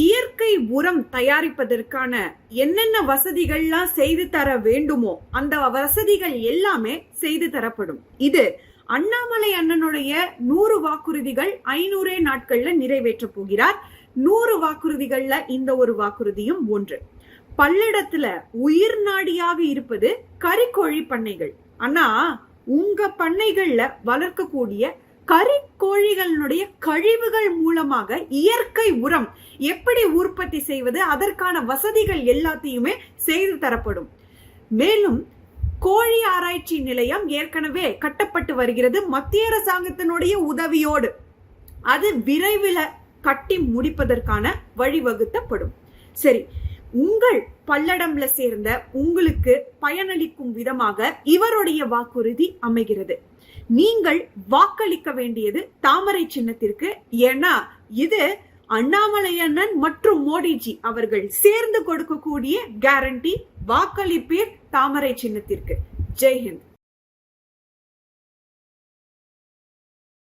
இயற்கை உரம் தயாரிப்பதற்கான என்னென்ன வசதிகள்லாம் செய்து தர வேண்டுமோ அந்த வசதிகள் எல்லாமே செய்து தரப்படும். இது அண்ணாமலை அண்ணனுடைய நூறு வாக்குறுதிகள் ஐநூறே நாட்கள்ல நிறைவேற்ற போகிறார். நூறு வாக்குறுதிகள்ல இந்த ஒரு வாக்குறுதியும் ஒன்று. பல்லடத்துல உயிர் நாடியாக இருப்பது கறிக்கோழி பண்ணைகள். ஆனா உங்க பண்ணைகள்ல வளர்க்கக்கூடிய கறிக்கோழிகளினுடைய கழிவுகள் மூலமாக இயற்கை உரம் எப்படி உற்பத்தி செய்வது அதற்கான வசதிகள் எல்லாத்தையுமே செய்து தரப்படும். மேலும் கோழி ஆராய்ச்சி நிலையம் ஏற்கனவே கட்டப்பட்டு வருகிறது. மத்திய அரசாங்கத்தினுடைய உதவியோடு அது விரைவில் கட்டி முடிப்பதற்கான வழிவகுத்தப்படும் சரி உங்கள் பல்லடம்ல சேர்ந்த உங்களுக்கு பயனளிக்கும் விதமாக இவருடைய வாக்குறுதி அமைகிறது. நீங்கள் வாக்களிக்க வேண்டியது தாமரை சின்னத்திற்கு. ஏன்னா இது அண்ணாமலை அண்ணன் மற்றும் மோடிஜி அவர்கள் சேர்ந்து கொடுக்கக்கூடிய கேரண்டி வாக்களிப்பீர் தாமரை சின்னத்திற்கு. ஜெய்ஹிந்த்